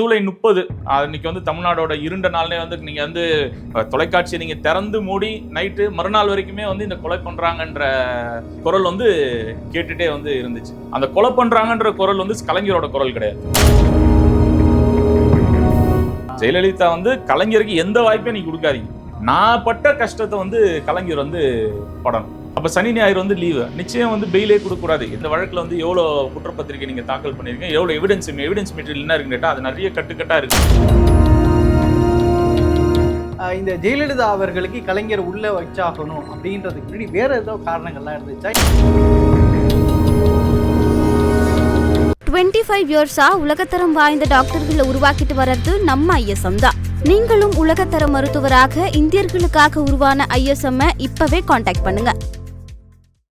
ஜூலை முப்பது இன்னைக்கு வந்து தமிழ்நாடோட இருண்ட நாள்னே வந்து நீங்க வந்து தொலைக்காட்சியை நீங்க திறந்து மூடி நைட்டு மறுநாள் வரைக்குமே வந்து இந்த கொலை பண்றாங்கன்ற குரல் வந்து கேட்டுட்டே வந்து இருந்துச்சு. அந்த கொலை பண்றாங்கன்ற குரல் வந்து கலைஞரோட குரல் கிடையாது. ஜெயலலிதா வந்து கலைஞருக்கு எந்த வாய்ப்பையும் நீங்க கொடுக்காதீங்க. நான் பட்ட கஷ்டத்தை வந்து கலைஞர் வந்து படணும். அப்ப சனி ஞாயிறு வந்து லீவு நிச்சயம் வந்து பெயிலே கொடுக்கக்கூடாது. இந்த வழக்குல வந்து எவ்வளவு குற்றப்பத்திரிக்கை நீங்க தாக்கல் பண்ணிருக்கீங்க? எவ்வளவு எவிடன்ஸ் எவிடன்ஸ் மெட்டீரியல் என்ன இருக்குன்னு அது நிறைய கட்டுக்கட்டா இருக்கு. ஆஹ் இந்த ஜெயலலிதா அவர்களுக்கு கலைஞர் உள்ள வச்சாகணும் அப்படின்றதுக்கு முன்னாடி வேற ஏதோ காரணங்கள்லாம் இருந்துச்சா? டுவெண்ட்டி ஃபைவ் இயர்ஸா உலகத்தரம் வாய்ந்த டாக்டர்களை உருவாக்கிட்டு வர்றது நம்ம ஐஎஸ்எம் தான். நீங்களும் உலகத்தர மருத்துவராக இந்தியர்களுக்காக உருவான ஐஎஸ்எம் இப்பவே காண்டாக்ட் பண்ணுங்க.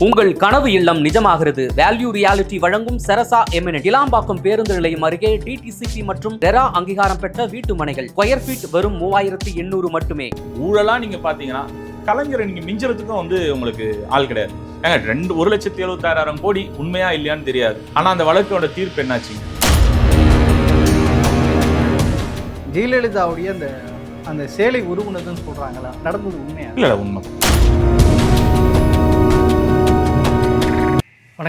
உங்கள் கனவு இல்லம் நிஜமாகிறது. வேல்யூ ரியாலிட்டி வழங்கும் செரசா எமினட் இலாம்பாக்கம் பேருந்து நிலையம் அருகே டிடிசிபி மற்றும் ரெரா அங்கீகாரம் பெற்ற வீட்டு மனைகள். ஸ்கொயர் ஃபீட் வெறும் மூவாயிரத்தி எண்ணூறு மட்டுமே. ஊழலா நீங்க பாத்தீங்கன்னா கலைஞரை நீங்க மிஞ்சறதுக்கும் வந்து உங்களுக்கு ஆள் கிடையாது. ஏங்க ரெண்டு ஒரு லட்சத்தி எழுபத்தாறாயிரம் கோடி உண்மையா இல்லையான்னு தெரியாது. ஆனா அந்த வழக்கோட தீர்ப்பு என்னாச்சு? ஜெயலலிதாவுடைய அந்த அந்த சேலை உருவுனதுன்னு சொல்றாங்களா? நடந்தது உண்மையா? இல்ல இல்ல, உண்மை.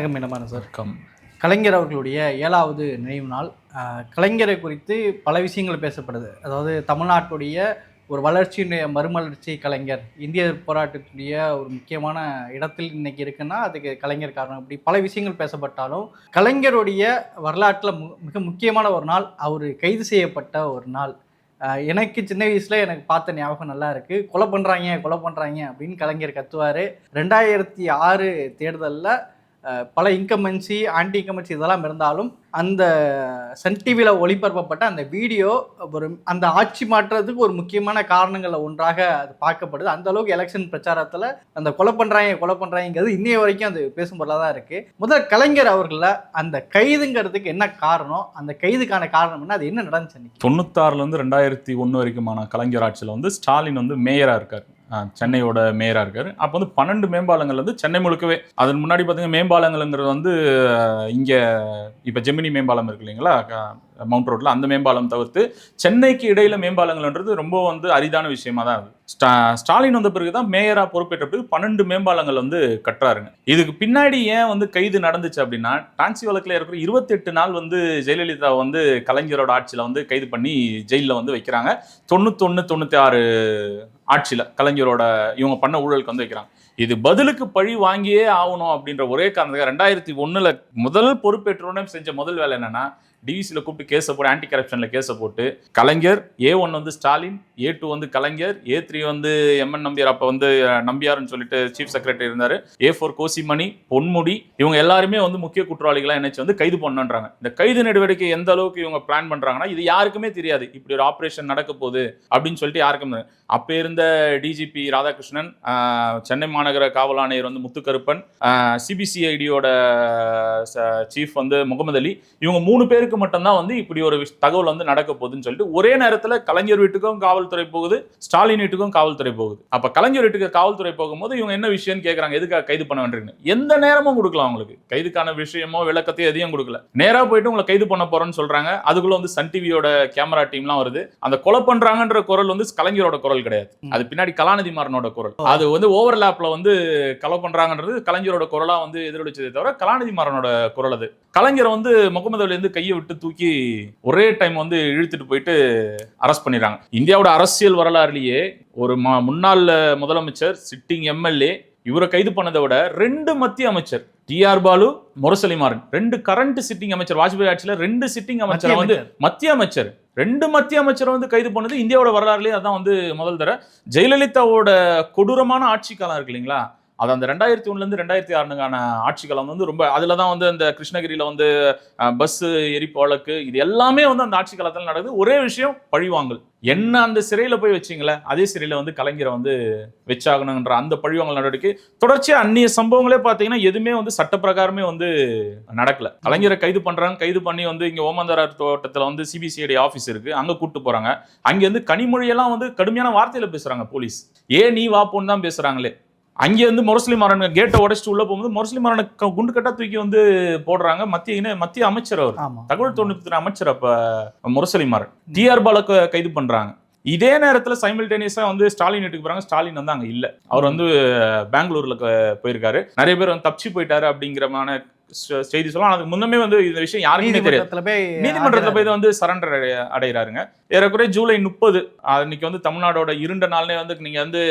வணக்கம் என்னமான சார். வணக்கம். கலைஞர் அவர்களுடைய ஏழாவது நினைவு நாள். கலைஞரை குறித்து பல விஷயங்கள் பேசப்படுது. அதாவது தமிழ்நாட்டுடைய ஒரு வளர்ச்சியினுடைய மறுமலர்ச்சி கலைஞர் இந்திய போராட்டத்துடைய ஒரு முக்கியமான இடத்தில் இன்னைக்கு இருக்குன்னா அதுக்கு கலைஞர் காரணம். இப்படி பல விஷயங்கள் பேசப்பட்டாலும் கலைஞருடைய வரலாற்றில் மிக முக்கியமான ஒரு நாள் அவர் கைது செய்யப்பட்ட ஒரு நாள். எனக்கு சின்ன வயசுல எனக்கு பார்த்த ஞாபகம் நல்லா இருக்கு. கொலை பண்றாங்க கொலை பண்றாங்க அப்படின்னு கலைஞர் கத்துவாரு. ரெண்டாயிரத்தி ஆறு தேர்தலில் பல இன்கமென்சி ஆன்டி இன்கமென்சி இதெல்லாம் இருந்தாலும் அந்த சன் டிவியில் ஒளிபரப்பப்பட்ட அந்த வீடியோ ஒரு அந்த ஆட்சி மாற்றத்துக்கு ஒரு முக்கியமான காரணங்களில் ஒன்றாக அது பார்க்கப்படுது. அந்த அளவுக்கு எலெக்ஷன் பிரச்சாரத்தில் அந்த கொலை பண்ணுறாங்க கொலை பண்ணுறாங்கிறது இன்னைய வரைக்கும் அது பேசும் பொருளாக தான் இருக்குது முதல் கலைஞர் அவர்களில் அந்த கைதுங்கிறதுக்கு என்ன காரணம்? அந்த கைதுக்கான காரணம் என்ன? அது என்ன நடந்துச்சு தொண்ணூத்தாறுலேருந்து ரெண்டாயிரத்தி ஒன்று வரைக்குமான கலைஞர் ஆட்சியில் வந்து ஸ்டாலின் வந்து மேயராக இருக்கார். சென்னையோட மேயராக இருக்கார். அப்போ வந்து பன்னெண்டு மேம்பாலங்கள் வந்து சென்னை முழுக்கவே. அதன் முன்னாடி பார்த்தீங்கன்னா மேம்பாலங்கள்ங்கிறது வந்து இங்கே இப்போ ஜெமினி மேம்பாலம் இருக்கு இல்லைங்களா? மவுண்ட் ரோட்ல. அந்த மேம்பாலம் தவிர்த்து சென்னைக்கு இடையில மேம்பாலங்கள்ன்றது ரொம்ப வந்து அரிதான விஷயமா தான் இருக்கு ஸ்டா ஸ்டாலின் வந்த பிறகு தான் மேயராக பொறுப்பேற்ற பிறகு பன்னெண்டு மேம்பாலங்கள் வந்து கட்டுறாருங்க. இதுக்கு பின்னாடி ஏன் வந்து கைது நடந்துச்சு அப்படின்னா டான்சி வழக்கில் இருக்கிற இருபத்தெட்டு நாள் வந்து ஜெயலலிதா வந்து கலைஞரோட ஆட்சியில் வந்து கைது பண்ணி ஜெயிலில் வந்து வைக்கிறாங்க. தொண்ணூத்தொன்று தொண்ணூற்றி ஆறு ஆட்சியில் கலைஞரோட இவங்க பண்ண ஊழலுக்கு வந்து வைக்கிறாங்க. இது பதிலுக்கு பழி வாங்கியே ஆகணும் அப்படின்ற ஒரே காரணத்துக்காக ரெண்டாயிரத்தி ஒண்ணுல முதல் பொறுப்பேற்றோடனே செஞ்ச முதல் வேலை என்னன்னா டிவிசியில் கூப்பிட்டு கேஸை போட்டு ஆன்டி கரப்ஷனில் கேஸை போட்டு கலைஞர் ஏ ஒன் வந்து ஸ்டாலின் ஏ டூ வந்து கலைஞர் ஏ த்ரீ வந்து எம்என் நம்பியார். அப்போ வந்து நம்பியார்னு சொல்லிட்டு சீஃப் செக்ரட்டரி இருந்தார். ஏ ஃபோர் கோசிமணி பொன்முடி இவங்க எல்லாருமே வந்து முக்கிய குற்றவாளிகளாக நினைச்சு வந்து கைது பண்ணுன்றாங்க இந்த கைது நடவடிக்கை எந்த அளவுக்கு இவங்க பிளான் பண்ணுறாங்கன்னா இது யாருக்குமே தெரியாது. இப்படி ஒரு ஆப்ரேஷன் நடக்க போகுது அப்படின்னு சொல்லிட்டு யாருக்கும் அப்போ இருந்த டிஜிபி ராதாகிருஷ்ணன் சென்னை மாநகர காவல் ஆணையர் வந்து முத்துக்கருப்பன் சிபிசிஐடியோட சீஃப் வந்து முகமது அலி இவங்க மூணு பேருக்கு மட்டும்தான் வந்து இப்படி ஒரு தகவல் வந்து நடக்க போகுதுன்னு சொல்லிட்டு ஒரே நேரத்துல கலைஞர் வீட்டுக்கும் காவல்துறை போகுது ஸ்டாலின் வீட்டுக்கும் காவல்துறை போகுது. அப்ப கலைஞர் வீட்டுக்கு காவல்துறை போகும்போது இவங்க என்ன விஷயம்னு கேக்குறாங்க எதுக்காக கைது பண்ண வேண்டியிருக்குன்னு எந்த நேரமும் கொடுக்கலாம் அவங்களுக்கு. கைதுக்கான விஷயமோ விளக்கத்தையோ எதையும் கொடுக்கல. நேரா போயிட்டு உங்களை கைது பண்ண போறோம்னு சொல்றாங்க அதுக்குள்ள வந்து சன் டிவியோட கேமரா டீம்லாம் வருது. அந்த கொலை பண்றாங்கன்ற குரல் வந்து கலைஞரோட குரல் கிடையாது. அது பின்னாடி கலாநிதி மாறனோட குரல். அது வந்து ஓவர்லாப்ல வந்து கொலை பண்றாங்கன்றது கலைஞரோட குரலா வந்து எதிரொலிச்சதே தவிர கலாநிதி மாறனோட குரல் அது. கலைஞரை வந்து முகமது அலி இருந்து கையை விட்டு தூக்கி ஒரே டைம் வந்து இழுத்துட்டு போயிட்டு அரெஸ்ட் பண்ணிடுறாங்க. இந்தியாவோட அரசியல் வரலாறுலயே ஒரு முன்னாள் முதலமைச்சர் சிட்டிங் எம்எல்ஏ இவரை கைது பண்ணதை விட ரெண்டு மத்திய அமைச்சர் டிஆர் பாலு முரசொலி மாறன் ரெண்டு கரண்ட் சிட்டிங் அமைச்சர் வாஜ்பாய் ஆட்சியில ரெண்டு சிட்டிங் அமைச்சரை வந்து மத்திய அமைச்சர். ரெண்டு மத்திய அமைச்சரை வந்து கைது பண்ணது இந்தியாவோட வரலாறுலயே அதான் வந்து முதல் தர ஜெயலலிதாவோட கொடூரமான ஆட்சி காலம் இருக்கு இல்லைங்களா? அது அந்த ரெண்டாயிரத்தி ஒன்றுலேருந்து ரெண்டாயிரத்தி ஆறுக்கான ஆட்சி காலம் வந்து ரொம்ப அதில் தான் வந்து அந்த கிருஷ்ணகிரியில் வந்து பஸ்ஸு எரிப்பு வழக்கு இது எல்லாமே வந்து அந்த ஆட்சி காலத்தில் நடக்குது. ஒரே விஷயம் பழிவாங்கல். என்ன அந்த சிறையில் போய் வச்சிங்களே அதே சிறையில் வந்து கலைஞரை வந்து வச்சாகணுன்ற அந்த பழிவாங்கல் நடவடிக்கை. தொடர்ச்சியாக அந்நிய சம்பவங்களே பார்த்தீங்கன்னா எதுவுமே வந்து சட்டப்பிரகாரமே வந்து நடக்கலை. கலைஞரை கைது பண்ணுறாங்க கைது பண்ணி வந்து இங்கே ஓமந்தரார் தோட்டத்தில் வந்து சிபிசிஐடி ஆஃபீஸ் இருக்குது அங்கே கூப்பிட்டு போகிறாங்க அங்கேருந்து வந்து கனிமொழியெல்லாம் வந்து கடுமையான வார்த்தையில் பேசுகிறாங்க போலீஸ். ஏன் நீ வா போன்னு தான் பேசுகிறாங்களே அங்கே வந்து முரசலி மாறன் கேட்டை உடைச்சிட்டு உள்ள போகும்போது முரசலி மாறனை குண்டு கட்டா தூக்கி வந்து போடுறாங்க. மத்திய இணை மத்திய அமைச்சர் அவர். தகவல் தொழில்நுட்பத்துறை அமைச்சர் அப்ப முரசலி மாறன். டிஆர் பால கைது பண்றாங்க. இதே நேரத்துல சைமில்டேனியஸா வந்து ஸ்டாலின் வீட்டுக்கு போறாங்க. ஸ்டாலின் வந்து அங்க இல்ல. அவர் வந்து பெங்களூர்ல போயிருக்காரு. நிறைய பேர் வந்து தப்பிச்சு போயிட்டாரு அப்படிங்கிறமான செய்தி சொல்லலாம். அதுக்கு முன்னமே வந்து இந்த விஷயம் யாருக்குமே தெரியாது. நீதிமன்றத்துல போய் வந்து சரண்டர் அடைகிறாருங்க. ஏறக்குறைய ஜூலை முப்பது அன்னைக்கு வந்து தமிழ்நாடோட இருண்ட நாள்னே வந்து நீங்க வந்து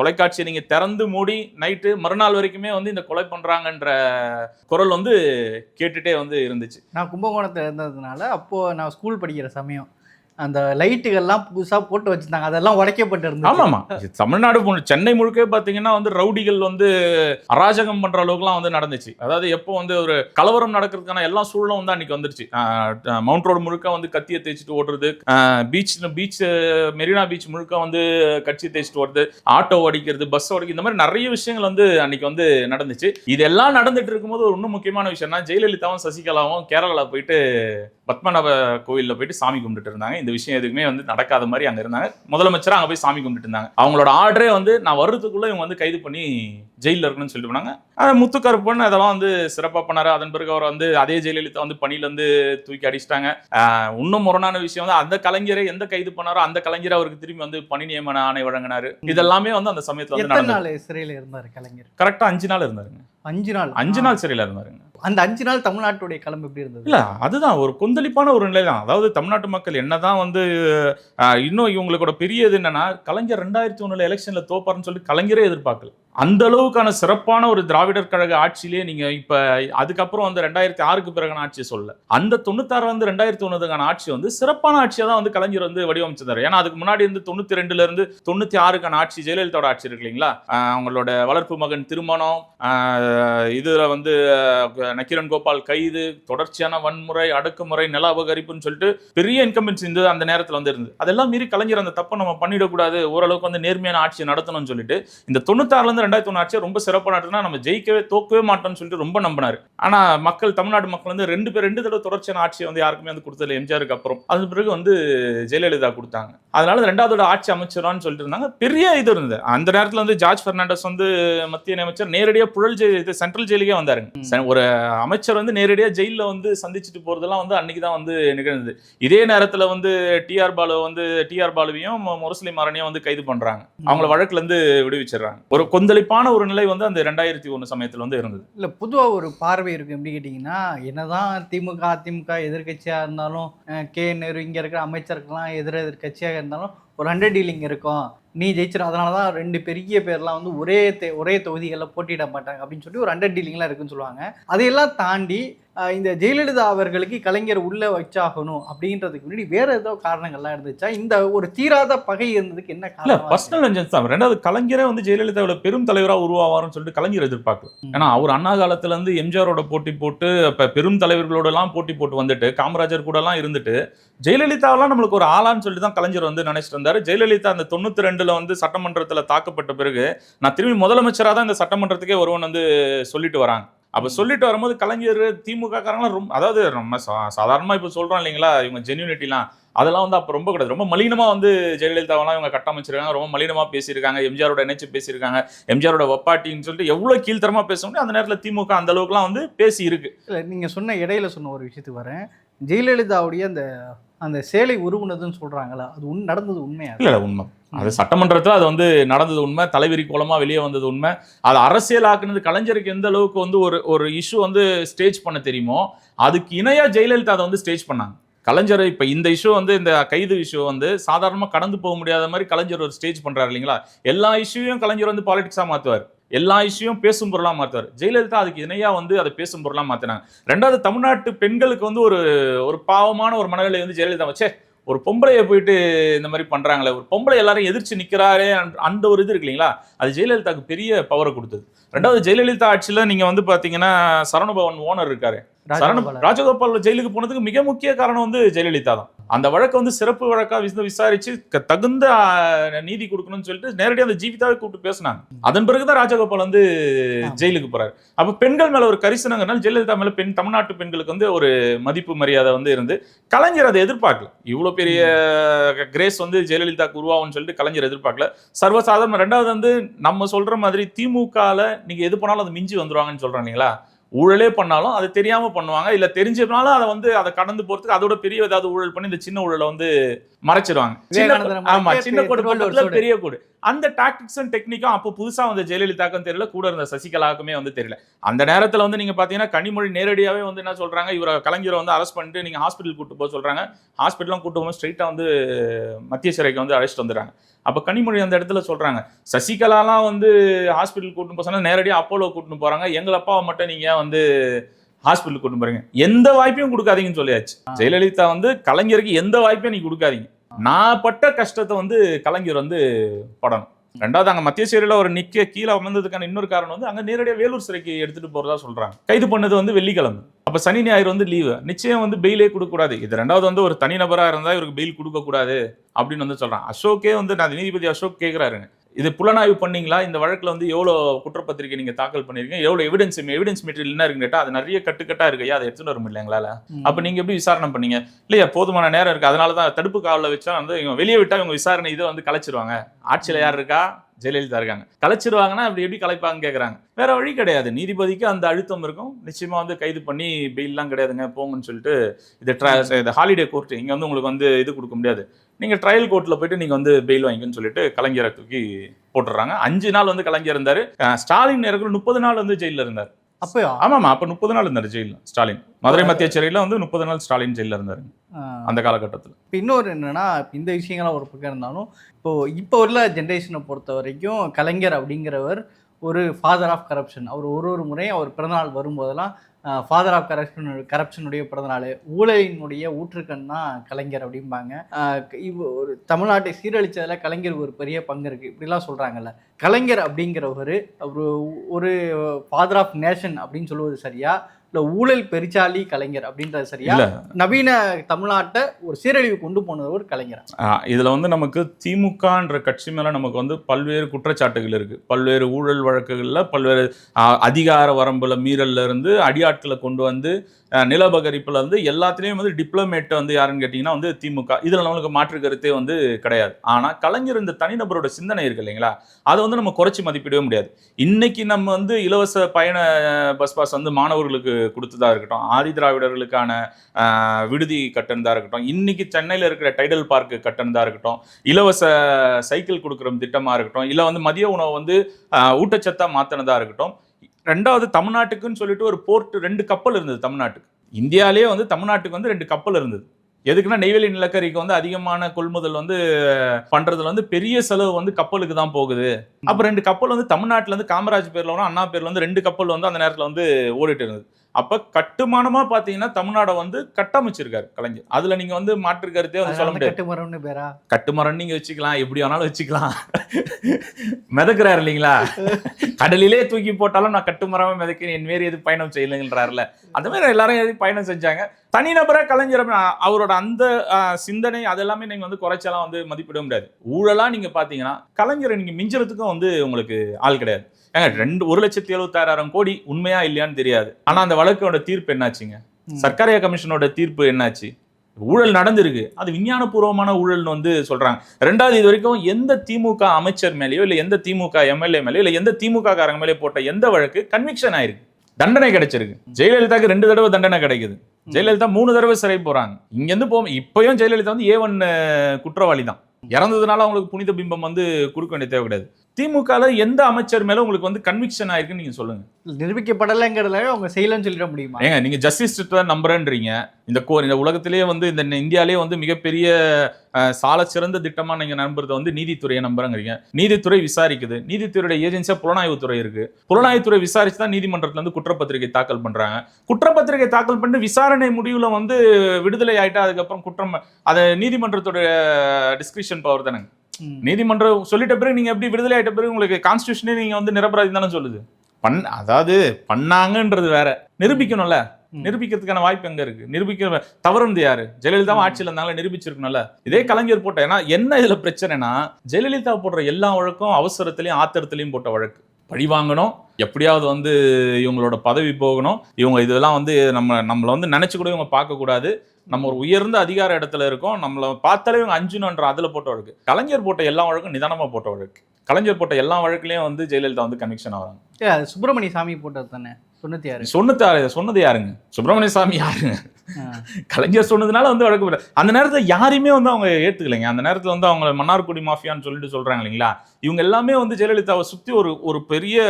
தொலைக்காட்சியை நீங்க திறந்து மூடி நைட்டு மறுநாள் வரைக்குமே வந்து இந்த கொலை பண்றாங்கன்ற குரல் வந்து கேட்டுட்டே வந்து இருந்துச்சு. நான் கும்பகோணத்துல இருந்ததுனால அப்போ நான் ஸ்கூல் படிக்கிற சமயம். அந்த லைட்டுகள்லாம் புதுசாக போட்டு வச்சிருந்தாங்க. அதெல்லாம் உடைக்கப்பட்டு இருந்துச்சு ஆமாமா தமிழ்நாடு சென்னை முழுக்க பார்த்தீங்கன்னா வந்து ரவுடிகள் வந்து அராஜகம் பண்ற அளவுக்குலாம் வந்து நடந்துச்சு. அதாவது எப்போ வந்து ஒரு கலவரம் நடக்கிறதுக்கான எல்லா சூழலும் வந்து அன்னைக்கு வந்துருச்சு. மவுண்ட் ரோடு முழுக்க வந்து கத்தியை தேய்ச்சிட்டு ஓடுறது பீச் பீச் மெரினா பீச் முழுக்க வந்து கட்சி தேய்ச்சிட்டு ஓடுறது ஆட்டோ அடிக்கிறது பஸ் அடிக்கிறது இந்த மாதிரி நிறைய விஷயங்கள் வந்து அன்னைக்கு வந்து நடந்துச்சு. இதெல்லாம் நடந்துட்டு இருக்கும்போது ஒரு இன்னும் முக்கியமான விஷயம்னா ஜெயலலிதாவும் சசிகலாவும் கேரளாவில் போயிட்டு பத்மநாப கோவில்ல போயிட்டு சாமி கும்பிட்டுட்டு இருந்தாங்க. இந்த விஷயம் எதுவுமே வந்து நடக்காத மாதிரி அங்க இருந்தாங்க. முதலமைச்சரா அங்க போய் சாமி கும்பிட்டுட்டு இருந்தாங்க. அவங்களோட ஆர்டரே வந்து நான் வர்றதுக்குள்ள இவங்க வந்து கைது பண்ணி ஜெயில இருக்கணும்னு சொல்லிட்டு போனாங்க. ஆனா முத்துக்கருப்பன் அதெல்லாம் வந்து சிறப்பா பண்ணாரு. அதன் பிறகு அவர் வந்து அதே ஜெயலலிதா வந்து பணியில இருந்து தூக்கி அடிச்சிட்டாங்க. இன்னும் முரணான விஷயம் வந்து அந்த கலைஞரை எந்த கைது பண்ணாரோ அந்த கலைஞரை அவருக்கு திரும்பி வந்து பணி நியமன ஆணை வழங்கினாரு. இதெல்லாமே வந்து அந்த சமயத்துல வந்து சிறையில இருந்தாரு கலைஞர்? கரெக்டா அஞ்சு நாள் இருந்தாருங்க. அஞ்சு நாள். அஞ்சு. நாள் சிறையில இருந்தாருங்க. அந்த அஞ்சு நாள் தமிழ்நாட்டுடைய கிளம்பு எப்படி இருந்தது? இல்ல அதுதான் ஒரு கொந்தளிப்பான ஒரு நிலை தான். அதாவது தமிழ்நாட்டு மக்கள் என்னதான் வந்து இன்னும் இவங்களோட பெரிய இது என்னன்னா கலைஞர் ரெண்டாயிரத்தி ஒண்ணுல எலெக்ஷன்ல தோப்பாருன்னு சொல்லி கலைஞரே எதிர்பார்க்கல. அந்த அளவுக்கான சிறப்பான ஒரு திராவிடர் கழக ஆட்சியிலேயே நீங்க இப்ப அதுக்கப்புறம் வந்து ரெண்டாயிரத்தி ஆறுக்கு பிறகான ஆட்சியை சொல்ல அந்த தொண்ணூத்தாறு வந்து ரெண்டாயிரத்தி ஒண்ணுக்கான ஆட்சி வந்து சிறப்பான ஆட்சியை தான் வந்து கலைஞர் வந்து வடிவமைச்சிருந்தாரு. ஏன்னா அதுக்கு முன்னாடி இருந்து தொண்ணூத்தி ரெண்டுல இருந்து தொண்ணூத்தி ஆறுக்கான ஆட்சி ஜெயலலிதாவோட ஆட்சி இருக்கு இல்லைங்களா? அவங்களோட வளர்ப்பு மகன் திருமணம் இதுல வந்து நக்கிரன் கோபால் கைது தொடர்ச்சியான வன்முறை அடக்குமுறை நில அபகரிப்புன்னு சொல்லிட்டு பெரிய இன்கம்பென்ஸ் இருந்தது அந்த நேரத்தில் வந்து இருந்து அதெல்லாம் மீறி கலைஞர் அந்த தப்பை நம்ம பண்ணிடக்கூடாது. ஓரளவுக்கு வந்து நேர்மையான ஆட்சியை நடத்தணும்னு சொல்லிட்டு இந்த தொண்ணூத்தாறுல இருந்து ரெண்டாயிரத்தி ஒன்று ஆட்சியை ரொம்ப சிறப்பாக நடத்தினா நம்ம ஜெயிக்கவே தோக்கவே மாட்டோம்னு சொல்லிட்டு ரொம்ப நம்பினாரு. ஆனா மக்கள் தமிழ்நாடு மக்கள் வந்து ரெண்டு பேர் ரெண்டு தடவை தொடர்ச்சியான ஆட்சியை வந்து யாருக்குமே வந்து கொடுத்ததில்ல. எம்ஜிஆருக்கு அப்புறம். அது பிறகு வந்து ஜெயலலிதா கொடுத்தாங்க. அதனால ரெண்டாவது தடவை ஆட்சி அமைச்சரான்னு சொல்லிட்டு இருந்தாங்க. பெரிய இது இருந்தது. அந்த நேரத்துல வந்து ஜார்ஜ் பெர்னாண்டஸ் வந்து மத்திய அமைச்சர் நேரடியா புழல் ஜெயில் இது சென்ட்ரல் ஜெயிலுக்கே வந்தாருங்க. ஒரு அமைச்சர் வந்து நேரடியா ஜெயில்ல வந்து சந்திச்சுட்டு போறதெல்லாம் வந்து அன்னைக்கு தான் வந்து நிகழ்ந்தது. இதே நேரத்துல வந்து டிஆர் பாலு வந்து டிஆர் பாலுவையும் முரசொலி மாறனையும் வந்து கைது பண்றாங்க. அவங்கள வழக்குல இருந்து விடுவிச்சிடுறாங்க. ஒரு கொந்தளிப்பான ஒரு நிலை வந்து அந்த ரெண்டாயிரத்தி ஒன்று சமயத்தில் வந்து இருந்தது. இல்லை பொதுவாக ஒரு பார்வை இருக்கு. எப்படி கேட்டிங்கன்னா என்னதான் திமுக அதிமுக எதிர்கட்சியாக இருந்தாலும் கே நேரு இங்கே இருக்கிற அமைச்சர்கள்லாம் எதிர் எதிர்க்கட்சியாக இருந்தாலும் ஒரு அண்டர் டீலிங் இருக்கும். நீ ஜெயிச்சிடும் அதனால தான் ரெண்டு பெரிய பேர்லாம் வந்து ஒரே ஒரே தொகுதிகளில் போட்டியிட மாட்டாங்க. அப்படின்னு சொல்லி ஒரு அண்டர் டீலிங்லாம் இருக்குன்னு சொல்லுவாங்க. அதையெல்லாம் தாண்டி இந்த ஜெயலலிதா அவர்களுக்கு கலைஞர் உள்ள வச்சாகணும் அப்படின்றதுக்கு முன்னாடி வேற ஏதோ காரணங்கள்லாம் இருந்துச்சா? இந்த ஒரு தீராத பகை இருந்ததுக்கு என்ன காரணம் பர்சனல் வெஞ்சன்ஸ் தான். ரெண்டாவது கலைஞரே வந்து ஜெயலலிதாவோட பெரும் தலைவரா உருவாவாருன்னு சொல்லிட்டு கலைஞர் எதிர்பார்க்கல. ஏன்னா அவர் அண்ணா காலத்துல இருந்து எம்ஜிஆரோட போட்டி போட்டு இப்ப பெரும் தலைவர்களோட எல்லாம் போட்டி போட்டு வந்துட்டு காமராஜர் கூட எல்லாம் இருந்துட்டு ஜெயலலிதாவெல்லாம் நம்மளுக்கு ஒரு ஆளான்னு சொல்லிட்டு தான் கலைஞர் வந்து நினைச்சிட்டு இருந்தாரு. ஜெயலலிதா அந்த தொண்ணூத்தி ரெண்டுல வந்து சட்டமன்றத்துல தாக்கப்பட்ட பிறகு நான் திரும்பி முதலமைச்சரா தான் இந்த சட்டமன்றத்துக்கே ஒருவன் வந்து சொல்லிட்டு வராங்க. அப்ப சொல்லிட்டு வரும்போது கலைஞர் திமுக காரங்களாம் ரொம்ப அதாவது நம்ம சா- சாதாரணமா இப்ப சொல்றோம் இல்லைங்களா இவங்க ஜென்யூனிட்டிலாம் அதெல்லாம் வந்து அப்ப ரொம்ப கிடையாது ரொம்ப மலினமா வந்து ஜெயலலிதாவெல்லாம் இவங்க கட்டமைச்சிருக்காங்க ரொம்ப மலினமா பேசியிருக்காங்க எம்ஜிஆரோட இணைச்சு பேசியிருக்காங்க எம்ஜிஆரோட வப்பாட்டின்னு சொல்லிட்டு எவ்வளவு கீழ்த்தரமா பேச முடியும் அந்த நேரத்துல திமுக அந்த அளவுக்குலாம் வந்து பேசி இருக்கு இல்லை நீங்கள் சொன்ன இடையில சொன்ன ஒரு விஷயத்துக்கு வரேன். ஜெயலலிதாவுடைய அந்த அந்த சேலை உருவுனதுன்னு சொல்கிறாங்களா அது உண் நடந்தது உண்மையா? இல்லை உண்மை. அது சட்டமன்றத்தில் அது வந்து நடந்தது உண்மை. தலைவிரி கோலமாக வெளியே வந்தது உண்மை. அது அரசியலாக்குனது கலைஞருக்கு எந்த அளவுக்கு வந்து ஒரு ஒரு இஷ்யூ வந்து ஸ்டேஜ் பண்ண தெரியுமோ அதுக்கு இணையாக ஜெயலலிதா அதை வந்து ஸ்டேஜ் பண்ணாங்க. கலைஞர் இப்போ இந்த இஷ்யூ வந்து இந்த கைது இஷ்யூ வந்து சாதாரணமாக கடந்து போக முடியாத மாதிரி கலைஞர் ஒரு ஸ்டேஜ் பண்ணுறாரு இல்லைங்களா? எல்லா இஷ்யூவையும் கலைஞர் வந்து பாலிடிக்ஸாக மாற்றுவார் எல்லா இஷ்யூவும் பேசும் பொருளாக மாற்றுவார் ஜெயலலிதா அதுக்கு இணையாக வந்து அதை பேசும் பொருளாக மாற்றினாங்க ரெண்டாவது தமிழ்நாட்டு பெண்களுக்கு வந்து ஒரு ஒரு பாவமான ஒரு மனநிலை வந்து ஜெயலலிதா வச்சே ஒரு பொம்பளையை போயிட்டு இந்த மாதிரி பண்ணுறாங்களே ஒரு பொம்பளை எல்லாரும் எதிர்த்து நிற்கிறாரே அந்த- அந்த ஒரு இது இருக்கு இல்லைங்களா? அது ஜெயலலிதாவுக்கு பெரிய பவரை கொடுத்தது. ரெண்டாவது ஜெயலலிதா ஆட்சியில் நீங்கள் வந்து பார்த்தீங்கன்னா சரவணபவன் ஓனர் இருக்காரு. சரண ராஜகோபாலன். ராஜகோபால் ஜெயிலுக்கு போனதுக்கு மிக முக்கிய காரணம் வந்து ஜெயலலிதா தான். அந்த வழக்கை வந்து சிறப்பு வழக்கா விச- விசாரிச்சு தகுந்த நீதி கொடுக்கணும்னு சொல்லிட்டு நேரடியாக அந்த ஜீவிதாவை கூப்பிட்டு பேசினாங்க. அதன் பிறகுதான் ராஜகோபால் வந்து. ஜெயிலுக்கு போறாரு. அப்ப பெண்கள் மேல ஒரு கரிசனங்கிறனால ஜெயலலிதா மேல பெண் தமிழ்நாட்டு பெண்களுக்கு வந்து ஒரு மதிப்பு மரியாதை வந்து இருந்து கலைஞர் அதை எதிர்பார்க்கல. இவ்வளவு பெரிய கிரேஸ் வந்து ஜெயலலிதாக்கு உருவாகும்னு சொல்லிட்டு கலைஞர் எதிர்பார்க்கல. சர்வசாதாரண ரெண்டாவது வந்து நம்ம சொல்ற மாதிரி திமுகல நீங்க எது பண்ணாலும் அது மிஞ்சி வந்துருவாங்கன்னு சொல்றோம் இல்லைங்களா? ஊழலே பண்ணாலும் அது தெரியாம பண்ணுவாங்க. இல்ல தெரிஞ்சதுனால அதை வந்து அதை கடந்து போறதுக்கு அதோட பெரிய ஏதாவது ஊழல் பண்ணி இந்த சின்ன ஊழலை வந்து மறைச்சிருவாங்க. சின்ன- விவேகானந்தர் ஆமா மறைக்க சின்ன கோடு பக்கத்துல. பெரிய கோடு. அந்த டாக்டிக்ஸ் அண்ட் டெக்னிக்கும் அப்போ புதுசா வந்த ஜெயலலிதாக்கும் தெரியல கூட இருந்த சசிகலாவுக்குமே வந்து தெரியல. அந்த நேரத்துல வந்து நீங்க பாத்தீங்கன்னா கனிமொழி நேரடியாவே வந்து என்ன சொல்றாங்க இவரை கலைஞரை வந்து அரெஸ்ட் பண்ணிட்டு நீங்க ஹாஸ்பிட்டல் கூட்டு போக சொல்றாங்க. ஹாஸ்பிட்டலும் கூட்டு போகும்போது ஸ்ட்ரைட்டா வந்து மத்திய சிறைக்கு வந்து அழைச்சிட்டு வந்துடுறாங்க. அப்ப கனிமொழி அந்த இடத்துல சொல்றாங்க சசிகலாலாம் வந்து ஹாஸ்பிட்டல் கூட்டு போக சொன்னா நேரடியா அப்போலோ கூட்டிட்டு போறாங்க. எங்கள் அப்பாவை மட்டும் நீங்க ஏன் வந்து ஹாஸ்பிட்டலுக்கு கொண்டு போறீங்க. எந்த வாய்ப்பையும் கொடுக்காதீங்கன்னு சொல்லியாச்சு. ஜெயலலிதா வந்து கலைஞருக்கு எந்த வாய்ப்பையும் நீ கொடுக்காதீங்க. நான் பட்ட கஷ்டத்தை வந்து கலைஞர் வந்து படணும். ரெண்டாவது அங்கே மத்திய சிறையில் ஒரு நிக்க கீழே அமர்ந்ததுக்கான இன்னொரு காரணம் வந்து அங்கே நேரடியாக வேலூர் சிறைக்கு எடுத்துட்டு போறதா சொல்றாங்க. கைது பண்ணது வந்து வெள்ளிக்கிழமை. அப்போ சனி ஞாயிறு வந்து லீவு நிச்சயம் வந்து பெயிலே கொடுக்க கூடாது இது ரெண்டாவது வந்து ஒரு தனிநபராக இருந்தால் இவருக்கு பெயில் கொடுக்கக்கூடாது அப்படின்னு வந்து சொல்கிறான் அசோக்கே வந்து நான் நீதிபதி அசோக் கேட்குறாருங்க இது புலனாய்வு பண்ணீங்களா? இந்த வழக்குல வந்து எவ்வளவு குற்றப்பத்திரிக்கை நீங்க தாக்கல் பண்ணிருக்கீங்க எவ்வளவு எவிடன்ஸ் எவிடன்ஸ் மெட்டீரியல் என்ன இருக்குன்னு கேட்டா அது நிறைய கட்டுக்கட்டா இருக்கு. ஐயா அதை எடுத்துட்டு வர முடியல எங்களால. அப்ப நீங்க எப்படி விசாரணை பண்ணீங்க? இல்லையா போதுமான நேரம் இருக்கு. அதனால தான் தடுப்பு காவலில் வச்சா வந்து இவங்க வெளியே விட்டா இவங்க விசாரணை இதை வந்து கலைச்சிருவாங்க. ஆட்சியில யார் இருக்கா? ஜெயலலிதா இருக்காங்க. கலைச்சிருவாங்கன்னா அப்படி எப்படி கலைப்பாங்கன்னு கேக்குறாங்க. வேற வழி கிடையாது. நீதிபதிக்கு அந்த அழுத்தம் இருக்கும். நிச்சயமா வந்து கைது பண்ணி பெயில்லாம் கிடையாதுங்க போங்கன்னு சொல்லிட்டு இது tra- இது ஹாலிடே கோர்ட் இங்க வந்து உங்களுக்கு வந்து இது கொடுக்க முடியாது. நீங்க ட்ரையல் கோர்ட்ல போயிட்டு நீங்க வந்து பெயில் வாங்கிக்கன்னு சொல்லிட்டு கலைஞரை தூக்கி போட்டுடுறாங்க. அஞ்சு நாள் வந்து கலைஞர் இருந்தாரு. ஸ்டாலின் நேரத்தில் முப்பது நாள் வந்து ஜெயில இருந்தார். அப்பயோ? ஆமாமா அப்ப முப்பது நாள் இருந்தாரு ஜெயில ஸ்டாலின். மதுரை மத்திய சிறையில வந்து முப்பது நாள் ஸ்டாலின் ஜெயில இருந்தாரு. அந்த காலகட்டத்தில். இப்போ இன்னொரு என்னன்னா இந்த விஷயங்கள்லாம் ஒரு பக்கம் இருந்தாலும் இப்போ இப்போ உள்ள ஜென்ரேஷனை பொறுத்த வரைக்கும் கலைஞர் அப்படிங்கிறவர் ஒரு ஃபாதர் ஆஃப் கரப்ஷன் அவர் ஒரு ஒரு முறையும் அவர் பிறந்தநாள் வரும்போதெல்லாம் ஃபாதர் ஆஃப் கரப்ஷன் கரப்ஷனுடைய பிறந்தநாள் ஊழலினுடைய ஊற்றுக்கண் தான் கலைஞர் அப்படிம்பாங்க. இவ்வளோ இவ் ஒரு தமிழ்நாட்டை சீரழித்ததில் கலைஞர் ஒரு பெரிய பங்கு இருக்குது இப்படிலாம் சொல்கிறாங்கல்ல கலைஞர் அப்படிங்கிறவர் ஒரு ஒரு ஃபாதர் ஆஃப் நேஷன் அப்படின்னு சொல்லுவது சரியாக இல்லை ஊழல் பெருச்சாலி கலைஞர் அப்படின்றது சரியா? நவீன தமிழ்நாட்டை ஒரு சீரழிவு கொண்டு போனது ஒரு கலைஞர் இதுல வந்து நமக்கு திமுகன்ற கட்சி மேல நமக்கு வந்து பல்வேறு குற்றச்சாட்டுகள் இருக்கு. பல்வேறு ஊழல் வழக்குகள்ல பல்வேறு அதிகார வரம்புல மீறல்ல இருந்து அடியாட்களை கொண்டு வந்து ஆஹ் வந்து இருந்து வந்து டிப்ளமேட் வந்து யாருன்னு கேட்டிங்கன்னா வந்து திமுக. இதில் நம்மளுக்கு மாற்று கருத்தே வந்து கிடையாது. ஆனால் கலைஞர் இந்த தனிநபரோட சிந்தனை இருக்கு இல்லைங்களா? அதை வந்து நம்ம குறைச்சி மதிப்பிடவே முடியாது. இன்னைக்கு நம்ம வந்து இலவச பயண பஸ் பாஸ் வந்து மாணவர்களுக்கு கொடுத்ததா இருக்கட்டும் ஆதி திராவிடர்களுக்கான விடுதி கட்டணதாக இருக்கட்டும் இன்னைக்கு சென்னையில் இருக்கிற டைடல் பார்க்கு கட்டணதாக இருக்கட்டும் இலவச சைக்கிள் கொடுக்குற திட்டமாக இருக்கட்டும் இல்லை வந்து மதிய உணவு வந்து ஊட்டச்சத்தாக மாற்றினதாக இருக்கட்டும் ரெண்டாவது தமிழ்நாட்டுக்குன்னு சொல்லிட்டு ஒரு போர்ட் ரெண்டு கப்பல் இருந்தது தமிழ்நாட்டுக்கு. இந்தியாவிலேயே வந்து தமிழ்நாட்டுக்கு வந்து ரெண்டு கப்பல் இருந்தது. எதுக்குன்னா நெய்வேலி நிலக்கரிக்கு வந்து அதிகமான கொள்முதல் வந்து பண்றதுல வந்து பெரிய செலவு வந்து கப்பலுக்கு தான் போகுது. அப்போ ரெண்டு கப்பல் வந்து தமிழ்நாட்டில் வந்து காமராஜ் பேர்ல வரும் அண்ணா பேர்ல வந்து ரெண்டு கப்பல் வந்து அந்த நேரத்தில் வந்து ஓடிட்டு இருந்தது. அப்ப கட்டுமானமா பாத்தீங்கன்னா தமிழ்நாடை வந்து கட்டமைச்சிருக்காரு கலைஞர். அதுல நீங்க வந்து மாற்று கருத்தே வந்து சொல்ல முடியாது. கட்டுமரம்னு பேரா? கட்டுமரம் நீங்க வச்சுக்கலாம் எப்படி வேணாலும் வச்சுக்கலாம். மிதக்குறாரு இல்லைங்களா? கடலிலே தூக்கி போட்டாலும் நான் கட்டுமரமா மிதக்கிறேன் என் மாரி எது பயணம் செய்யலைங்கிறாருல அந்த மாதிரி எல்லாரும் எது பயணம் செஞ்சாங்க. தனிநபரா கலைஞர் அவரோட அந்த சிந்தனை அதெல்லாமே நீங்க வந்து குறைச்செல்லாம் வந்து மதிப்பிட முடியாது. ஊழலா நீங்க பாத்தீங்கன்னா கலைஞரை நீங்க மிஞ்சறதுக்கும் வந்து உங்களுக்கு ஆள் கிடையாது. ஏங்க ரெண்டு ஒரு லட்சத்தி எழுபத்தாறாயிரம் கோடி உண்மையா இல்லையான்னு தெரியாது. ஆனா அந்த வழக்கோட தீர்ப்பு என்னாச்சுங்க. சர்க்காரியா கமிஷனோட தீர்ப்பு என்னாச்சு? ஊழல் நடந்திருக்கு. அது விஞ்ஞானபூர்வமான ஊழல்னு வந்து சொல்றாங்க. ரெண்டாவது இது வரைக்கும் எந்த திமுக அமைச்சர் மேலேயோ இல்ல எந்த திமுக எம்எல்ஏ மேலேயோ இல்ல எந்த திமுக காரங்க மேலேயோ போட்ட எந்த வழக்கு கன்விக்ஷன் ஆயிருக்கு. தண்டனை கிடைச்சிருக்கு. ஜெயலலிதாக்கு ரெண்டு தடவை தண்டனை கிடைக்குது. ஜெயலலிதா மூணு தடவை சிறை போறாங்க. இங்க இருந்து போ இப்பயும் ஜெயலலிதா வந்து ஏ ஒன் குற்றவாளி தான். இறந்ததுனால அவங்களுக்கு புனித பிம்பம் வந்து கொடுக்க வேண்டிய தேவை கிடையாது திமுகல எந்த அமைச்சர் மேல உங்களுக்கு வந்து கன்விக்ஷன் ஆயிருக்குன்னு நீங்க சொல்லுங்க. நிரூபிக்கப்படலைங்கிறதுல அவங்க செய்யலன்னு சொல்லிட முடியுமா? ஏங்க நீங்க ஜஸ்டிஸ் சிஸ்டம் நம்புறேன்றீங்க. இந்த கோ இந்த உலகத்திலேயே வந்து இந்த இந்தியாலேயே வந்து மிகப்பெரிய சால சிறந்த திட்டமா நீங்க நம்புறது வந்து நீதித்துறையை நம்புறேங்கிறீங்க. நீதித்துறை விசாரிக்குது. நீதித்துறையோட ஏஜென்சியா புலனாய்வுத்துறை இருக்கு. புலனாய்வுத்துறை விசாரிச்சு தான் நீதிமன்றத்துல இருந்து குற்றப்பத்திரிகை தாக்கல் பண்றாங்க. குற்றப்பத்திரிகை தாக்கல் பண்ணிட்டு விசாரணை முடிவுல வந்து விடுதலை ஆயிட்டா அதுக்கப்புறம் குற்றம் அதை நீதிமன்றத்தோட டிஸ்கிரிப்ஷன் பவர் தானே. நீதிமன்றம் சொல்லிட்ட பிறகு நீங்க எப்படி விடுதலை ஆயிட்ட பிறகு உங்களுக்கு கான்ஸ்டியூஷனே நீங்க வந்து நிரபராதி தானே சொல்லுது? பண் அதாவது பண்ணாங்கன்றது வேற. நிரூபிக்கணும்ல. நிரூபிக்கிறதுக்கான வாய்ப்பு எங்க இருக்கு? நிரூபிக்கிற தவறுந்து யாரு? ஜெயலலிதாவும் ஆட்சியில் இருந்தாங்களா நிரூபிச்சிருக்கணும்ல? இதே கலைஞர் போட்ட ஏன்னா என்ன இதுல பிரச்சனைனா ஜெயலலிதா போடுற எல்லா வழக்கும் அவசரத்திலையும் ஆத்திரத்திலையும் போட்ட வழக்கு. பழி வாங்கணும் எப்படியாவது வந்து இவங்களோட பதவி போகணும். இவங்க இதெல்லாம் வந்து நம்ம நம்மளை வந்து நினைச்சு கூட இவங்க பார்க்க கூடாது நம்ம ஒரு உயர்ந்த அதிகார இடத்துல இருக்கோம் நம்மள பார்த்தாலே இவங்க அஞ்சுன்ற அதில் போட்ட வழக்கு. கலைஞர் போட்ட எல்லா வழக்கும் நிதானமாக போட்ட வழக்கு. கலைஞர் போட்ட எல்லா வழக்குலேயும் வந்து ஜெயலலிதா வந்து கனெக்ஷன் ஆகிறாங்க சுப்பிரமணிய சாமி போட்டது தானே? தொண்ணூத்தி ஆறு சொன்னது சொன்னது யாருங்க? சுப்பிரமணிய சாமி யாருங்க. கலைஞர் சொன்னதுனால வந்து வழக்கு அந்த நேரத்துல யாரையுமே வந்து அவங்க ஏத்துக்கலைங்க. அந்த நேரத்துல வந்து அவங்க மன்னார்குடி மாஃபியான்னு சொல்லிட்டு சொல்றாங்க இல்லைங்களா? இவங்க எல்லாமே வந்து ஜெயலலிதாவை சுத்தி ஒரு ஒரு பெரிய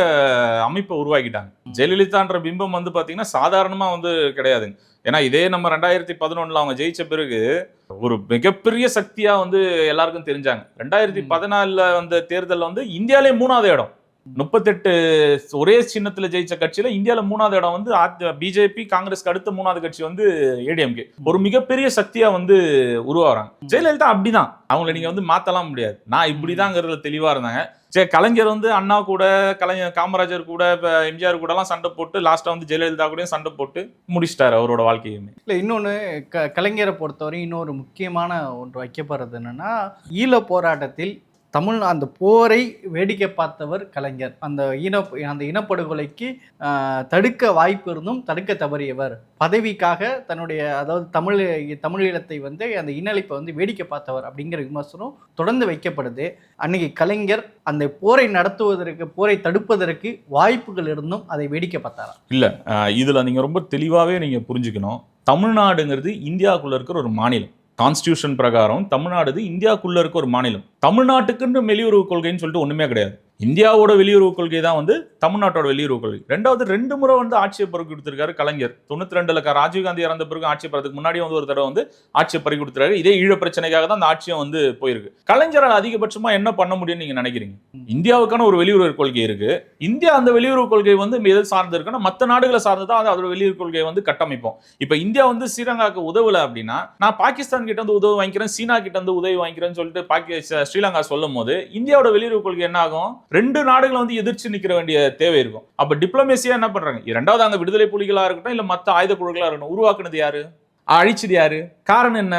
அமைப்பை உருவாக்கிட்டாங்க. ஜெயலலிதான்ற பிம்பம் வந்து பாத்தீங்கன்னா சாதாரணமா வந்து கிடையாதுங்க ஏன்னா இதே நம்ம ரெண்டாயிரத்தி பதினொன்னுல அவங்க ஜெயிச்ச பிறகு ஒரு மிகப்பெரிய சக்தியா வந்து எல்லாருக்கும் தெரிஞ்சாங்க. ரெண்டாயிரத்தி. பதினாலுல வந்த தேர்தல்ல வந்து இந்தியாலே மூணாவது இடம். முப்பத்தெட்டு ஒரே சின்னத்துல ஜெயிச்ச கட்சியில இந்தியால மூணாவது இடம் வந்து பிஜேபி காங்கிரஸ்க்கு அடுத்த மூணாவது கட்சி வந்து ஏடிஎம்கே. ஒரு மிகப்பெரிய சக்தியா வந்து உருவாகிறாங்க. ஜெயலலிதா அப்படிதான். அவங்கள நீங்க வந்து மாத்தலாம் முடியாது. நான் இப்படிதாங்கிறதுல தெளிவா இருந்தாங்க. சரி கலைஞர் வந்து அண்ணா கூட கலைஞர் காமராஜர் கூட இப்போ எம்ஜிஆர் கூட எல்லாம் சண்டை போட்டு லாஸ்ட்டாக வந்து ஜெயலலிதா கூடயும் சண்டை போட்டு முடிச்சிட்டாரு அவரோட வாழ்க்கையுமே. இல்லை இன்னொன்று க கலைஞரை பொறுத்தவரை இன்னொரு முக்கியமான ஒன்று வைக்கப்படுறது என்னன்னா ஈழ போராட்டத்தில் தமிழ் அந்த போரை வேடிக்கை பார்த்தவர் கலைஞர். அந்த இன அந்த இனப்படுகொலைக்கு தடுக்க வாய்ப்பு இருந்தும் தடுக்க தவறியவர். பதவிக்காக தன்னுடைய அதாவது தமிழ் தமிழீழத்தை வந்து அந்த இனஅழிப்பை வந்து வேடிக்கை பார்த்தவர் அப்படிங்கிற விமர்சனம் தொடர்ந்து வைக்கப்படுது. அன்னைக்கு கலைஞர் அந்த போரை நடத்துவதற்கு போரை தடுப்பதற்கு வாய்ப்புகள் இருந்தும் அதை வேடிக்கை பார்த்தாரா இல்லை இதில் நீங்கள் ரொம்ப தெளிவாகவே நீங்கள் புரிஞ்சுக்கணும். தமிழ்நாடுங்கிறது இந்தியாவுக்குள்ளே இருக்கிற ஒரு மாநிலம். கான்ஸ்டியூஷன் பிரகாரம் தமிழ்நாடு இந்தியாக்குள்ளே இருக்க ஒரு மாநிலம். தமிழ்நாட்டுக்குன்னு வெளியுறவு கொள்கைன்னு சொல்லிட்டு ஒண்ணுமே கிடையாது. இந்தியாவோட வெளியுறவு கொள்கை தான் வந்து தமிழ்நாட்டோட வெளியுறவு கொள்கை. ரெண்டாவது ரெண்டு முறை வந்து ஆட்சியை பறி கொடுத்துருக்காரு கலைஞர். தொண்ணூத்தி ரெண்டுல ராஜீவ்காந்தி இறந்த பிறகு ஆட்சி பறதுக்கு முன்னாடி வந்து ஒரு தடவை வந்து ஆட்சியை பறி கொடுத்துருக்காரு. இதே ஈழ பிரச்சனைக்காக தான் அந்த ஆட்சியும் வந்து போயிருக்கு. கலைஞரால் அதிகபட்சமா என்ன பண்ண முடியும்னு நீங்க நினைக்கிறீங்க? இந்தியாவுக்கான ஒரு வெளியுறவு கொள்கை இருக்கு. இந்தியா அந்த வெளியுறவு கொள்கை வந்து எது சார்ந்து இருக்குன்னா மற்ற நாடுகளை சார்ந்து தான் அதோட வெளியுறவு கொள்கையை வந்து கட்டமைப்போம். இப்போ இந்தியா வந்து ஸ்ரீலங்காக்கு உதவல அப்படின்னா நான் பாகிஸ்தான் கிட்ட வந்து உதவி வாங்கிக்கிறேன் சீனா கிட்ட வந்து உதவி வாங்கிக்கிறேன்னு சொல்லிட்டு பாக்கி ஸ்ரீலங்கா சொல்லும் போது இந்தியாவோட வெளியுறவு கொள்கை என்ன ஆகும்? ரெண்டு நாடுகளை வந்து எதிர்த்து நிற்கிற வேண்டிய தேவை இருக்கும். அப்ப டிப்ளமேசியா என்ன பண்றாங்க? இரண்டாவது அங்க விடுதலை புலிகளா இருக்கட்டும் இல்ல மத்த ஆயுத குழுக்களா இருக்கட்டும் உருவாக்குனது யாரு? அழிச்சது யாரு? காரணம் என்ன?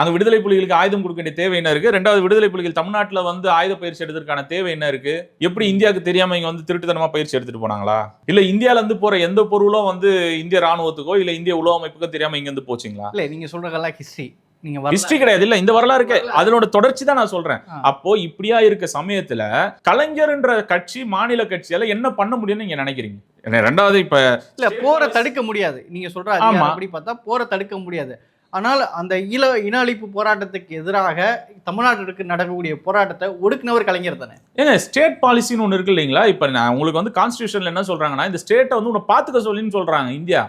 அங்க விடுதலை புலிகளுக்கு ஆயுதம் கொடுக்க வேண்டிய தேவை என்ன இருக்கு? ரெண்டாவது விடுதலை புலிகள் தமிழ்நாட்டில் வந்து ஆயுத பயிற்சி எடுத்ததுக்கான தேவை என்ன இருக்கு? எப்படி இந்தியாவுக்கு தெரியாம இங்க வந்து திருட்டுத்தனமா பயிற்சி எடுத்துட்டு போனாங்களா? இல்ல இந்தியால இருந்து போற எந்த பொருளும் வந்து இந்திய ராணுவத்துக்கோ இல்ல இந்திய உளவு அமைப்புக்கோ தெரியாம இங்க இருந்து போச்சுங்களா? இல்லை நீங்கள் சொல்கிறதெல்லாம் ஹிஸ்ட்ரி ஹிஸ்டரி கிடையாது. இல்ல இந்த வரலாறு இருக்கு. அதனோட தொடர்ச்சி தான் நான் சொல்றேன். அப்போ இப்படியா இருக்க சமயத்துல கலைஞர்ன்ற கட்சி மாநில கட்சியால என்ன பண்ண முடியும்னு நீங்க நினைக்கிறீங்க? ரெண்டாவது இப்ப இல்ல போரை தடுக்க முடியாது. நீங்க சொல்ற. அப்படி பார்த்தா போரை தடுக்க முடியாது. ஆனால் அந்த ஈழ இன அழிப்பு போராட்டத்துக்கு எதிராக தமிழ்நாட்டுக்கு நடக்கக்கூடிய போராட்டத்தை ஒடுக்குனவர் கலைஞர் தானே. ஏங்க ஸ்டேட் பாலிசின்னு ஒன்று இருக்கு இல்லைங்களா? இப்போ நான் உங்களுக்கு வந்து கான்ஸ்டியூஷன்ல என்ன சொல்றாங்கன்னா இந்த ஸ்டேட்டை வந்து உன்னை பார்த்துக்க சொல்லின்னு சொல்றாங்க இந்தியா.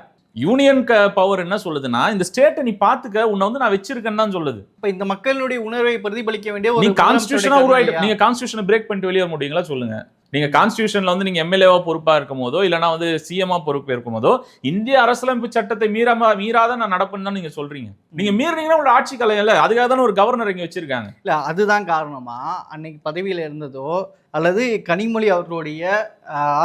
யூனியன் பவர் என்ன சொல்லுதுன்னா இந்த ஸ்டேட்டை நீ பார்த்துக்க உன்னை வந்து நான் வச்சிருக்கேன்னு தான் சொல்லுது. இப்ப இந்த மக்களுடைய உணர்வை பிரதிபலிக்க வேண்டிய ஒரு கான்ஸ்டியூஷனா உருவாயிட்டு? நீங்க கான்ஸ்டியூஷனை பிரேக் பண்ணிட்டு வெளியே வர முடியுங்களா சொல்லுங்க. நீங்க கான்ஸ்டியூஷன்ல வந்து நீங்க எம்எல்ஏவா பொறுப்பா இருக்கும் போதோ இல்லைன்னா வந்து சிஎம்ஆ பொறுப்பு இருக்கும் போதோ இந்திய அரசியலமைப்பு சட்டத்தை மீறாம மீறாத நான் நடப்பேன்னு தான் நீங்க சொல்றீங்க. நீங்க மீறினீங்கன்னா உங்களோட ஆட்சி கலை இல்ல அதுக்காக தானே ஒரு கவர்னர் இங்க வச்சிருக்காங்க. இல்ல அதுதான் காரணமா அன்னைக்கு பதவியில இருந்ததோ அல்லது கனிமொழி அவர்களுடைய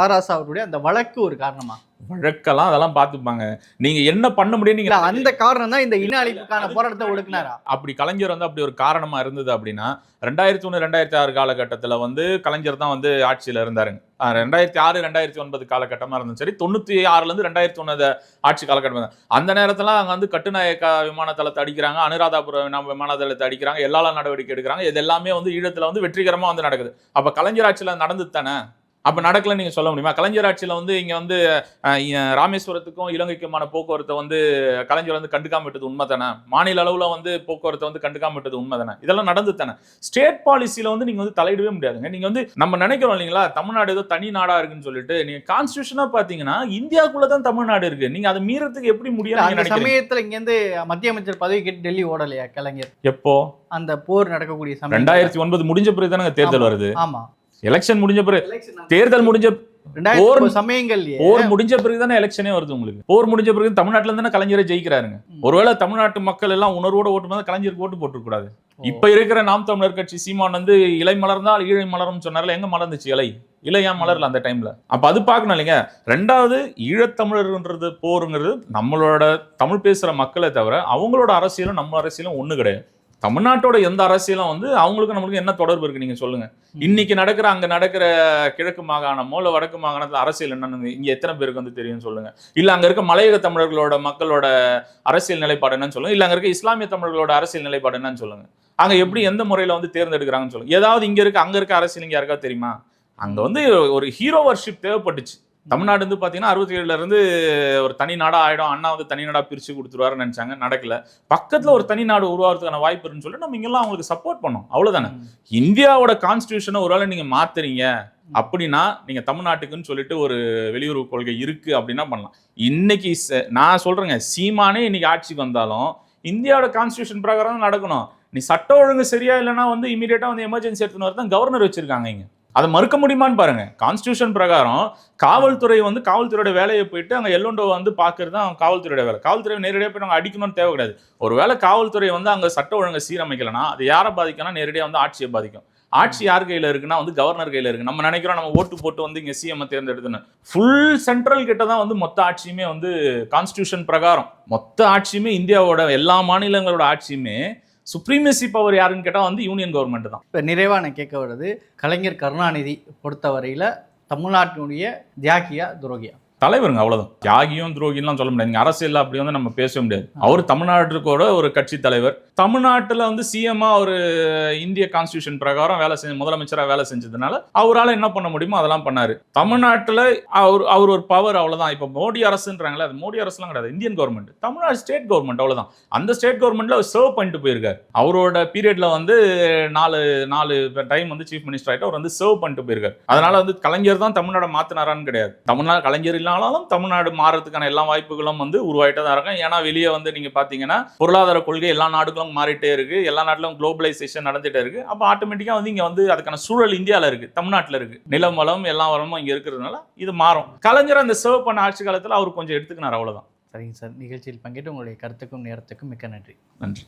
ஆராசா அவர்களுடைய அந்த வழக்கு ஒரு காரணமா? வழக்கெல்லாம் அதெல்லாம் பார்த்துப்பாங்க. நீங்க என்ன பண்ண முடியும் நீங்க அந்த காரணம் தான் இந்த இன அழிப்புக்கான போராட்டத்தை ஒடுக்குனாரா? அப்படி கலைஞர் வந்து அப்படி ஒரு காரணமா இருந்தது அப்படின்னா ரெண்டாயிரத்தி ஒன்று ரெண்டாயிரத்தி ஆறு காலகட்டத்தில் வந்து கலைஞர் தான் வந்து ஆட்சியில் இருந்தாருங்க. ரெண்டாயிரத்தி ஆறு ரெண்டாயிரத்தி ஒன்பது காலகட்டமாக இருந்தும் சரி தொண்ணூற்றி ஆறுலேருந்து ரெண்டாயிரத்தி ஒன்பது ஆட்சி காலகட்டம். அந்த நேரத்தில் அங்கே வந்து கட்டுநாயக்கா விமான தளத்தை அடிக்கிறாங்க அனுராதாபுரம் விமான- விமான தளத்தை அடிக்கிறாங்க எல்லா நடவடிக்கை எடுக்கிறாங்க இது எல்லாமே வந்து ஈழத்தில் வந்து வெற்றிகரமாக வந்து நடக்குது. அப்போ கலைஞர் ஆட்சியில் நடந்தது தானே? அப்போ நடக்கலன்னு நீங்கள் சொல்ல முடியுமா? கலைஞர் ஆட்சியில் வந்து இங்கே வந்து ராமேஸ்வரத்துக்கும் இலங்கைக்குமான போக்குவரத்தை வந்து கலைஞர் வந்து கண்டுக்காம விட்டது உண்மை தானே மாநில அளவில் வந்து போக்குவரத்தை வந்து கண்டுக்காம விட்டது உண்மை தானே இதெல்லாம் நடந்து தானே? ஸ்டேட் பாலிசியில் வந்து நீங்கள் வந்து தலையிடவே முடியாதுங்க. நீங்கள் வந்து நம்ம நினைக்கிறோம் இல்லைங்களா? தமிழ்நாடு ஏதோ தனி நாடா இருக்குன்னு சொல்லிட்டு நீங்கள் கான்ஸ்டியூஷனாக பார்த்தீங்கன்னா இந்தியாக்குள்ள தான் தமிழ்நாடு இருக்கு. நீங்கள் அதை மீறதுக்கு எப்படி முடியும் அந்த சமயத்துல இங்க இருந்து மத்திய அமைச்சர் பதவி கேட்டு டெல்லி ஓடலையா கலைஞர்? எப்போ? அந்த போர் நடக்கக்கூடிய சமயம் ரெண்டாயிரத்தி ஒன்பது முடிஞ்ச பிறகு தானே தேர்தல். வருது. ஆமா. எலெக்ஷன் முடிஞ்ச பிறகு தேர்தல் முடிஞ்ச போர் ஒன்பது சமயங்கள்லயே போர் முடிஞ்ச பிறகு தானே எலெக்ஷனே வருது உங்களுக்கு. போர் முடிஞ்ச பிறகு தமிழ்நாட்டுல இருந்து தானே கலைஞரை ஜெயிக்கிறாருங்க. ஒருவேளை தமிழ்நாட்டு மக்கள் எல்லாம் உணர்வோட ஓட்டு கலைஞருக்கு ஓட்டு போட்டுருக்க கூடாது ஓ. இப்ப இருக்கிற நாம் தமிழர் கட்சி சீமான் வந்து இலை மலர்ந்தால் ஈழை மலரும் சொன்னார்ல எங்க மலர்ந்துச்சு இலை? ஏன் மலர்ல அந்த டைம்ல அப்ப அது பார்க்கணும் இல்லைங்க. ரெண்டாவது ஈழத்தமிழர்ன்றது போருங்கிறது நம்மளோட தமிழ் பேசுற மக்களை தவிர அவங்களோட அரசியலும் நம்ம அரசியலும் ஒண்ணு கிடையாது. தமிழ்நாட்டோட எந்த அரசியலும் வந்து அவங்களுக்கு நம்மளுக்கு என்ன தொடர்பு இருக்கு நீங்க சொல்லுங்க. இன்னைக்கு நடக்கிற அங்க நடக்கிற கிழக்கு மாகாணமோ இல்ல வடக்கு மாகாணத்துல அரசியல் என்னன்னு இங்க எத்தனை பேருக்கு வந்து தெரியும் சொல்லுங்க. இல்ல அங்க இருக்க மலையக தமிழர்களோட மக்களோட அரசியல் நிலைப்பாடு என்னன்னு சொல்லுங்க. இல்ல அங்க இருக்க இஸ்லாமிய தமிழர்களோட அரசியல் நிலைப்பாடு என்னன்னு சொல்லுங்க. அங்க எப்படி எந்த முறையில வந்து தேர்ந்தெடுக்கிறாங்கன்னு சொல்லுங்க. ஏதாவது இங்க இருக்க அங்க இருக்க அரசியல் இங்க யாருக்கா தெரியுமா? அங்க வந்து ஒரு ஹீரோ வர்ஷிப் தேவைப்பட்டுச்சு. தமிழ்நாடு வந்து பாத்தீங்கன்னா அறுபத்தி ஏழுல இருந்து ஒரு தனி நாடா ஆயிடும். அண்ணா வந்து தனி நாடா பிரிச்சு கொடுத்துருவாருன்னு நினைச்சாங்க. நடக்கல. பக்கத்துல ஒரு தனி நாடு உருவாகிறதுக்கான வாய்ப்பு இருக்குன்னு சொல்லிட்டு நம்ம இங்கெல்லாம் அவங்களுக்கு சப்போர்ட் பண்ணோம். அவ்வளவுதானே. இந்தியாவோட கான்ஸ்டியூஷனை ஒருவேளை நீங்க மாத்துறீங்க. அப்படின்னா நீங்க தமிழ்நாட்டுக்குன்னு சொல்லிட்டு ஒரு வெளியுறவு கொள்கை இருக்கு அப்படின்னா பண்ணலாம். இன்னைக்கு நான் சொல்றேங்க சீமானே இன்னைக்கு ஆட்சிக்கு வந்தாலும் இந்தியாவோட கான்ஸ்டியூஷன் பிரகாரம் நடக்கணும். நீ சட்ட ஒழுங்கு சரியா இல்லைன்னா வந்து இமீடியட்டா வந்து எமர்ஜென்சி எடுத்துன்னு வரதான் கவர்னர் வச்சிருக்காங்க இங்க. அதை மறுக்க முடியுமான்னு பாருங்க. கான்ஸ்டியூஷன் பிரகாரம் காவல்துறை வந்து காவல்துறையோட வேலையை போயிட்டு அங்கே எல்லோண்டோ வந்து பார்க்கறது தான் காவல்துறையோட வேலை. காவல்துறை நேரடியாக போய் நாங்கள் அடிக்கணும்னு தேவை கிடையாது ஒரு வேலை காவல்துறை வந்து அங்கே சட்ட ஒழுங்கை சீரமைக்கலனா அது யாரை பாதிக்கும்னா நேரடியாக வந்து ஆட்சியை பாதிக்கும். ஆட்சி யார் கையில் இருக்குன்னா வந்து கவர்னர் கையில் இருக்குது நம்ம நினைக்கிறோம் நம்ம ஓட்டு போட்டு வந்து இங்கே சிஎம் தேர்ந்தெடுத்துன்னு. ஃபுல் சென்ட்ரல் கிட்ட தான் வந்து மொத்த ஆட்சியுமே வந்து கான்ஸ்டியூஷன் பிரகாரம். மொத்த ஆட்சியுமே இந்தியாவோட எல்லா மாநிலங்களோட ஆட்சியுமே சுப்ரீமசி பவர் யாருன்னு கேட்டால் வந்து யூனியன் கவர்மெண்ட் தான். இப்போ நிறைவாக நான் கேட்க வர்றது கலைஞர் கருணாநிதி பொறுத்தவரையில் தமிழ்நாட்டினுடைய தியாகியா துரோகியா? தலைவருங்க அவ்வளவுதான். தியாகியும் துரோகிலாம் சொல்ல முடியாது. இங்க அரசியல் அப்படி வந்து நம்ம பேச முடியாது. அவர் தமிழ்நாட்டுக்கோட ஒரு கட்சி தலைவர். தமிழ்நாட்டுல வந்து சிஎம்மா ஒரு இந்திய கான்ஸ்டியூஷன் பிரகாரம் வேலை செஞ்ச முதலமைச்சரா வேலை செஞ்சதுனால அவரால் என்ன பண்ண முடியுமோ அதெல்லாம் பண்ணாரு. தமிழ்நாட்டுல அவர் அவர் ஒரு பவர் அவ்வளவுதான். இப்ப மோடி அரசுன்றாங்களே அது மோடி அரசுலாம் கிடையாது. Indian government Tamil Nadu state government அவ்வளவுதான். அந்த ஸ்டேட் கவர்மெண்ட்ல அவர் சர்வ் பண்ணிட்டு போயிருக்காரு. அவரோட பீரியட்ல வந்து நாலு நாலு டைம் வந்து சீஃப் மினிஸ்டர் ஆகிட்டு அவர் வந்து சர்வ் பண்ணிட்டு போயிருக்காரு. அதனால வந்து கலைஞர் தான் தமிழ்நாடு மாத்தினாரான்னு கிடையாது. தமிழ்நாடு கலைஞர் இல்லாலும் தமிழ்நாடு மாறதுக்கான எல்லா வாய்ப்புகளும் வந்து உருவாயிட்டு தான் இருக்கும். ஏன்னா வெளியே வந்து நீங்க பாத்தீங்கன்னா பொருளாதார கொள்கை எல்லா நாடுகளும் மாறிட்டே இருக்கு. எல்லா நாட்டிலும் குளோபலைசேஷன் நடந்துட்டே இருக்கு. அப்போ ஆட்டோமேட்டிக்கா வந்து இங்க வந்து அதுக்கான சூழல் இந்தியால இருக்கு தமிழ்நாட்டுல இருக்கு. நிலம் வளம் எல்லா வளமும் இங்க இருக்கிறதுனால இது மாறும். கலைஞர் அந்த சர்வ் பண்ண ஆட்சி காலத்துல அவர் கொஞ்சம் எடுத்துக்கினார் அவ்வளவுதான். சரிங்க சார். நிகழ்ச்சியில் பங்கேற்று உங்களுடைய கருத்துக்கும் நேரத்துக்கும் மிக்க நன்றி. நன்றி.